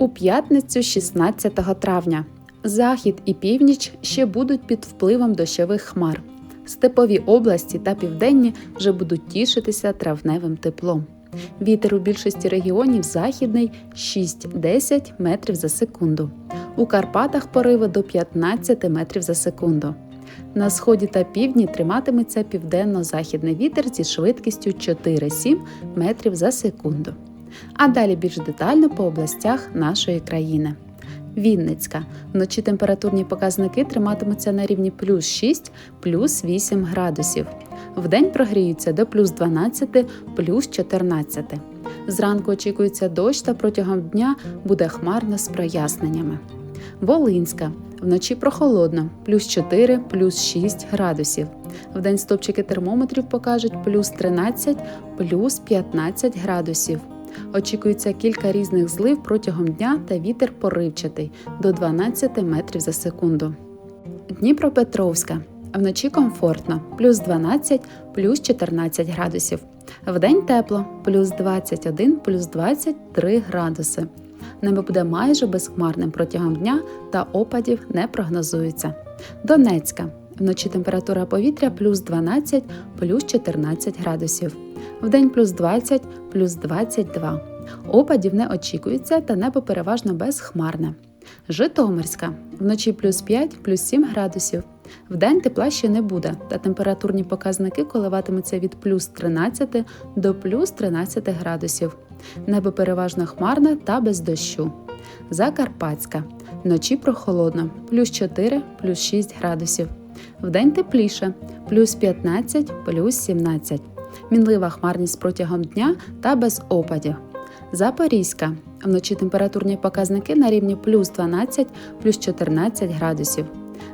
У п'ятницю 16 травня захід і північ ще будуть під впливом дощових хмар. Степові області та південні вже будуть тішитися травневим теплом. Вітер у більшості регіонів західний 6-10 метрів за секунду. У Карпатах пориви до 15 метрів за секунду. На сході та півдні триматиметься південно-західний вітер зі швидкістю 4-7 метрів за секунду. А далі більш детально по областях нашої країни. Вінницька. Вночі температурні показники триматимуться на рівні плюс 6, плюс 8 градусів. Вдень прогріються до плюс 12, плюс 14. Зранку очікується дощ та протягом дня буде хмарно з проясненнями. Волинська. Вночі прохолодно, плюс 4, плюс 6 градусів. Вдень стопчики термометрів покажуть плюс 13, плюс 15 градусів. Очікується кілька різних злив протягом дня та вітер поривчатий до 12 метрів за секунду. Дніпропетровська. Вночі комфортно, плюс 12, плюс 14 градусів. Вдень тепло, плюс 21, плюс 23 градуси. Небо буде майже безхмарним протягом дня та опадів не прогнозується. Донецька. Вночі температура повітря плюс 12, плюс 14 градусів. Вдень плюс 20, плюс 22. Опадів не очікується та небо переважно безхмарне. Житомирська. Вночі плюс 5, плюс 7 градусів. Вдень тепла ще не буде, та температурні показники коливатимуться від плюс 13 до плюс 13 градусів. Небо переважно хмарне та без дощу. Закарпатська. Вночі прохолодно, плюс 4, плюс 6 градусів. Вдень тепліше, плюс 15, плюс 17. Мінлива хмарність протягом дня та без опадів. Запорізька. Вночі температурні показники на рівні плюс 12, плюс 14 градусів.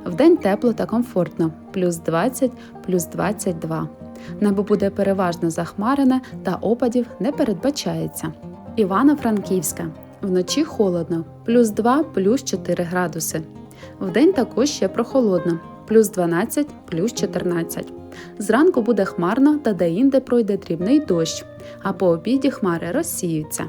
Вдень тепло та комфортно, плюс 20, плюс 22. Небо буде переважно захмарене та опадів не передбачається. Івано-Франківська. Вночі холодно, плюс 2, плюс 4 градуси. Вдень також ще прохолодно, плюс 12, плюс 14. Зранку буде хмарно та деінде пройде дрібний дощ, а по обіді хмари розсіються.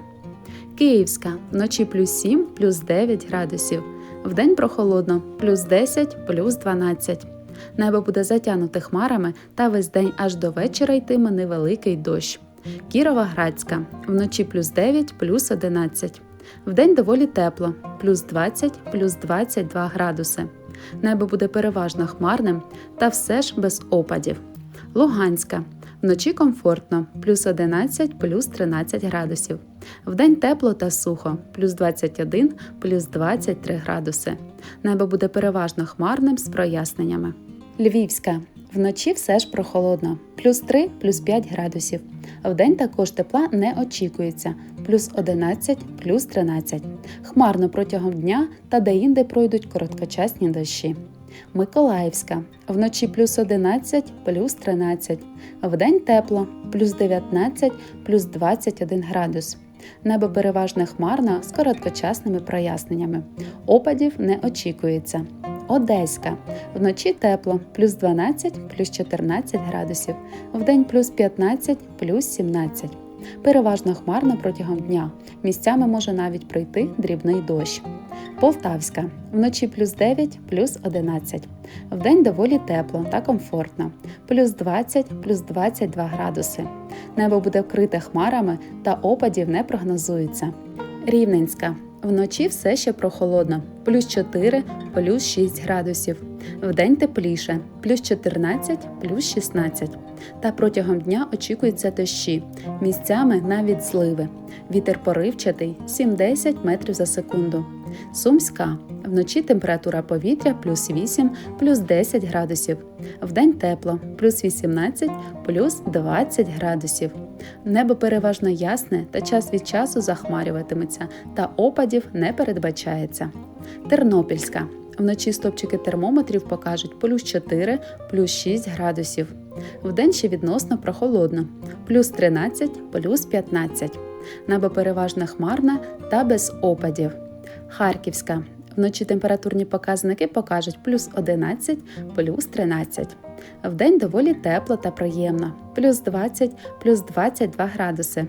Київська вночі плюс 7, плюс 9 градусів. Вдень прохолодно, плюс 10, плюс 12. Небо буде затягнуте хмарами та весь день аж до вечора йтиме невеликий дощ. Кіровоградська вночі плюс 9, плюс 11. Вдень доволі тепло, плюс 20, плюс 22 градуси. Небо буде переважно хмарним та все ж без опадів. Луганська. Вночі комфортно, плюс 11, плюс 13 градусів. Вдень тепло та сухо, плюс 21, плюс 23 градуси. Небо буде переважно хмарним з проясненнями. Львівська. Вночі все ж прохолодно, плюс 3, плюс 5 градусів. Вдень також тепла не очікується, плюс 11, плюс 13. Хмарно протягом дня та деінде пройдуть короткочасні дощі. Миколаївська. Вночі плюс 11, плюс 13. Вдень тепло, плюс 19, плюс 21 градус. Небо переважно хмарно з короткочасними проясненнями. Опадів не очікується. Одеська. Вночі тепло, плюс 12, плюс 14 градусів. Вдень плюс 15, плюс 17. Переважно хмарно протягом дня. Місцями може навіть пройти дрібний дощ. Полтавська. Вночі плюс 9, плюс 11. Вдень доволі тепло та комфортно. Плюс 20, плюс 22 градуси. Небо буде вкрите хмарами та опадів не прогнозується. Рівненська. Вночі все ще прохолодно, плюс 4, плюс 6 градусів. Вдень тепліше, плюс 14, плюс 16. Та протягом дня очікуються дощі, місцями навіть зливи. Вітер поривчатий 7-10 метрів за секунду. Сумська. Вночі температура повітря плюс 8, плюс 10 градусів. Вдень тепло, плюс 18, плюс 20 градусів. Небо переважно ясне та час від часу захмарюватиметься, та опадів не передбачається. Тернопільська. Вночі стопчики термометрів покажуть плюс 4, плюс 6 градусів. Вдень ще відносно прохолодно, плюс 13, плюс 15. Небо переважно хмарне та без опадів. Харківська. Вночі температурні показники покажуть плюс 11, плюс 13. Вдень доволі тепло та приємно, плюс 20, плюс 22 градуси.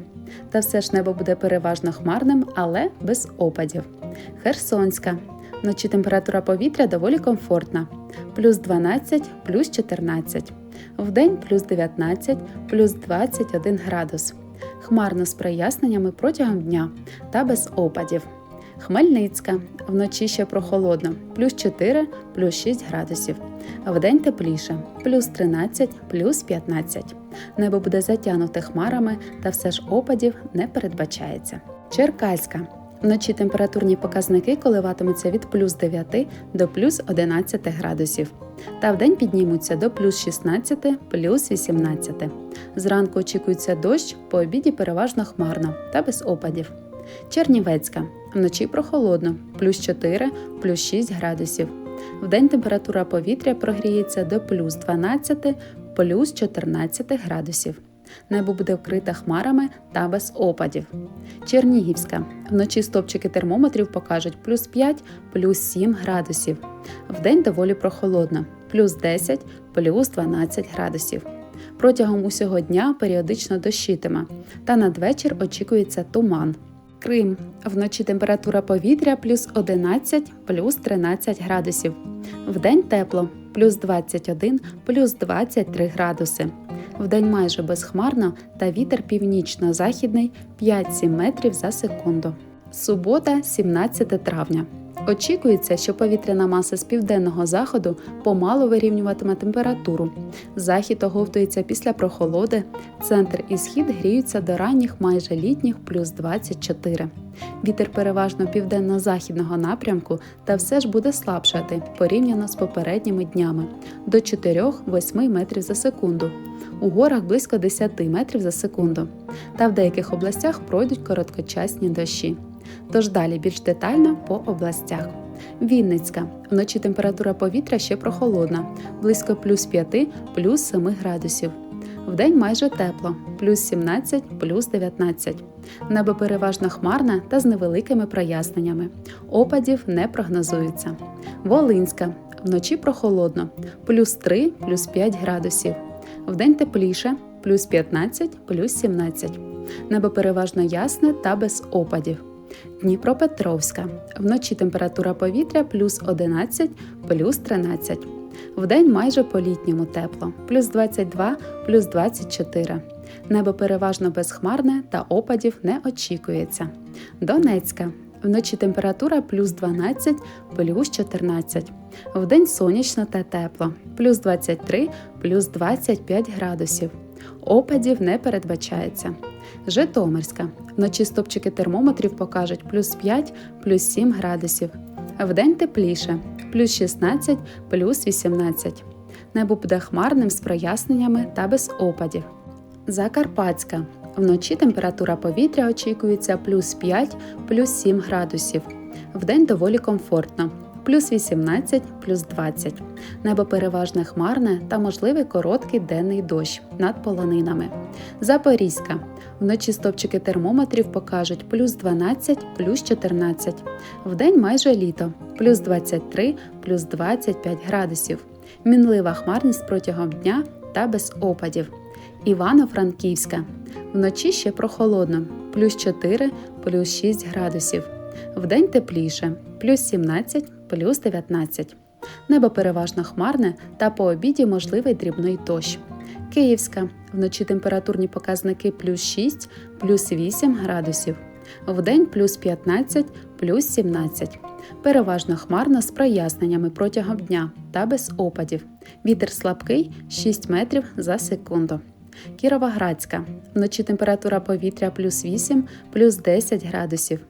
Та все ж небо буде переважно хмарним, але без опадів. Херсонська. Вночі температура повітря доволі комфортна. Плюс 12, плюс 14. Вдень плюс 19, плюс 21 градус. Хмарно з проясненнями протягом дня та без опадів. Хмельницька. Вночі ще прохолодно. Плюс 4, плюс 6 градусів. Вдень тепліше. Плюс 13, плюс 15. Небо буде затягнуте хмарами, та все ж опадів не передбачається. Черкаська. Вночі температурні показники коливатимуться від плюс 9 до плюс 11 градусів. Та вдень піднімуться до плюс 16, плюс 18. Зранку очікується дощ, по обіді переважно хмарно та без опадів. Чернівецька. Вночі прохолодно, плюс 4, плюс 6 градусів. Вдень температура повітря прогріється до плюс 12, плюс 14 градусів. Небо буде вкрите хмарами та без опадів. Чернігівська. Вночі стопчики термометрів покажуть плюс 5, плюс 7 градусів. Вдень доволі прохолодно, плюс 10, плюс 12 градусів. Протягом усього дня періодично дощитиме, та надвечір очікується туман. Крим. Вночі температура повітря плюс 11, плюс 13 градусів. Вдень тепло плюс 21, плюс 23 градуси. Вдень майже безхмарно та вітер північно-західний 5-7 метрів за секунду. Субота, 17 травня. Очікується, що повітряна маса з південного заходу помало вирівнюватиме температуру. Захід оговтується після прохолоди, центр і схід гріються до ранніх майже літніх плюс 24. Вітер переважно південно-західного напрямку та все ж буде слабшати порівняно з попередніми днями до 4-8 метрів за секунду. У горах близько 10 метрів за секунду. Та в деяких областях пройдуть короткочасні дощі. Тож далі більш детально по областях. Вінницька. Вночі температура повітря ще прохолодна, близько плюс 5, плюс 7 градусів. Вдень майже тепло, плюс 17, плюс 19. Небо переважно хмарне та з невеликими проясненнями. Опадів не прогнозується. Волинська. Вночі прохолодно, плюс 3, плюс 5 градусів. Вдень тепліше, плюс 15, плюс 17. Небо переважно ясне та без опадів. Дніпропетровська. Вночі температура повітря плюс 11, плюс 13. Вдень майже по літньому тепло, плюс 22, плюс 24. Небо переважно безхмарне та опадів не очікується. Донецька. Вночі температура плюс 12, плюс 14. Вдень сонячно та тепло, плюс 23, плюс 25 градусів. Опадів не передбачається. Житомирська. Вночі стопчики термометрів покажуть плюс 5, плюс 7 градусів. Вдень тепліше, плюс 16, плюс 18. Небо буде хмарним з проясненнями та без опадів. Закарпатська. Вночі температура повітря очікується плюс 5, плюс 7 градусів. Вдень доволі комфортно. Плюс 18, плюс 20. Небо переважно хмарне та можливий короткий денний дощ над полонинами. Запорізька. Вночі стопчики термометрів покажуть плюс 12, плюс 14. Вдень майже літо, плюс 23, плюс 25 градусів. Мінлива хмарність протягом дня та без опадів. Івано-Франківська. Вночі ще прохолодно, плюс 4, плюс 6 градусів. Вдень тепліше, плюс 17, плюс 19. Небо переважно хмарне та по обіді можливий дрібний дощ. Київська. Вночі температурні показники плюс 6, плюс 8 градусів. Вдень плюс 15, плюс 17. Переважно хмарно з проясненнями протягом дня та без опадів. Вітер слабкий 6 метрів за секунду. Кіровоградська. Вночі температура повітря плюс 8, плюс 10 градусів.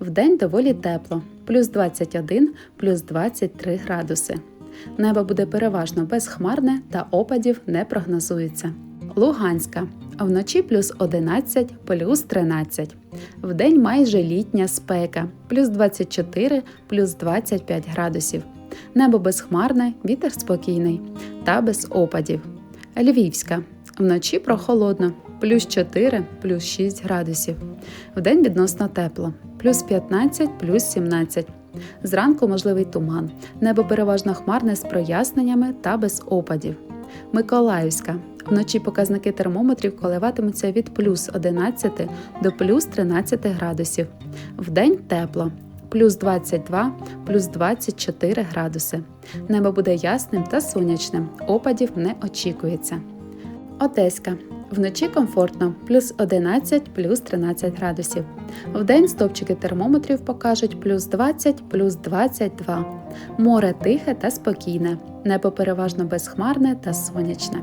Вдень доволі тепло, плюс 21, плюс 23 градуси. Небо буде переважно безхмарне та опадів не прогнозується. Луганська. Вночі плюс 11, плюс 13. Вдень майже літня спека, плюс 24, плюс 25 градусів. Небо безхмарне, вітер спокійний та без опадів. Львівська. Вночі прохолодно, плюс 4, плюс 6 градусів. Вдень відносно тепло, плюс 15, плюс 17. Зранку можливий туман. Небо переважно хмарне з проясненнями та без опадів. Миколаївська. Вночі показники термометрів коливатимуться від плюс 11 до плюс 13 градусів. Вдень тепло плюс 22, плюс 24 градуси. Небо буде ясним та сонячним, опадів не очікується. Одеська. Вночі комфортно плюс 11, плюс 13 градусів. Вдень стопчики термометрів покажуть плюс 20, плюс 22. Море тихе та спокійне. Небо переважно безхмарне та сонячне.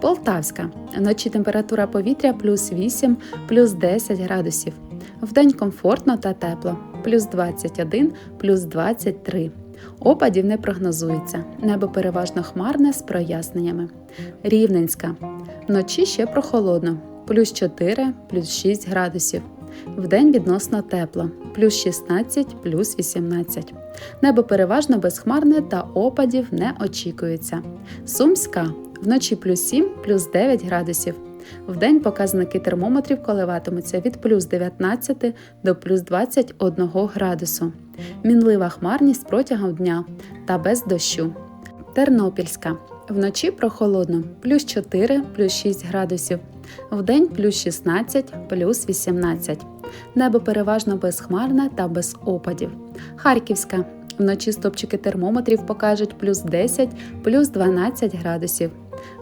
Полтавська. Вночі температура повітря плюс 8, плюс 10 градусів. Вдень комфортно та тепло плюс 21, плюс 23. Опадів не прогнозується. Небо переважно хмарне з проясненнями. Рівненська. Вночі ще прохолодно. Плюс 4, плюс 6 градусів. Вдень відносно тепло, плюс 16, плюс 18. Небо переважно безхмарне та опадів не очікується. Сумська вночі плюс 7, плюс 9 градусів. Вдень показники термометрів коливатимуться від плюс 19 до плюс 21 градусу. Мінлива хмарність протягом дня та без дощу. Тернопільська. Вночі прохолодно плюс 4 плюс 6 градусів. Вдень плюс 16 плюс 18. Небо переважно безхмарне та без опадів. Харківська. Вночі стопчики термометрів покажуть плюс 10 плюс 12 градусів.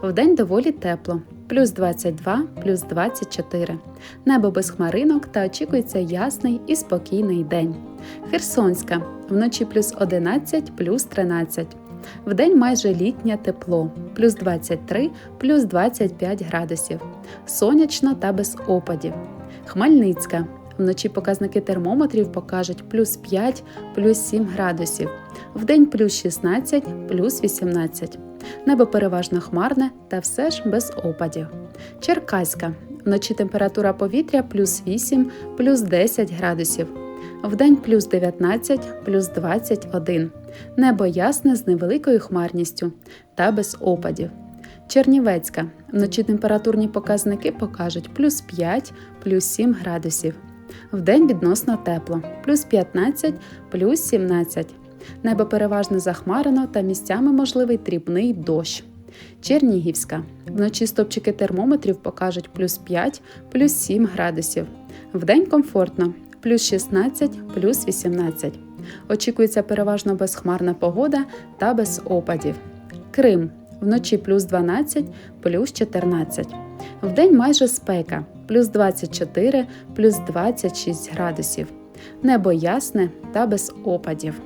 Вдень доволі тепло плюс 22, плюс 24. Небо без хмаринок та очікується ясний і спокійний день. Херсонська вночі плюс 11, плюс 13. Вдень майже літнє тепло, плюс 23, плюс 25 градусів. Сонячно та без опадів. Хмельницька. Вночі показники термометрів покажуть плюс 5, плюс 7 градусів. Вдень плюс 16, плюс 18. Небо переважно хмарне та все ж без опадів. Черкаська. Вночі температура повітря плюс 8, плюс 10 градусів. Вдень плюс 19, плюс 21. Небо ясне з невеликою хмарністю та без опадів. Чернівецька. Вночі температурні показники покажуть плюс 5, плюс 7 градусів. Вдень відносно тепло, плюс 15, плюс 17. Небо переважно захмарено та місцями можливий дрібний дощ. Чернігівська. Вночі стопчики термометрів покажуть плюс 5, плюс 7 градусів. Вдень комфортно плюс 16, плюс 18. Очікується переважно безхмарна погода та без опадів. Крим. Вночі плюс 12, плюс 14. Вдень майже спека плюс 24, плюс 26 градусів. Небо ясне та без опадів.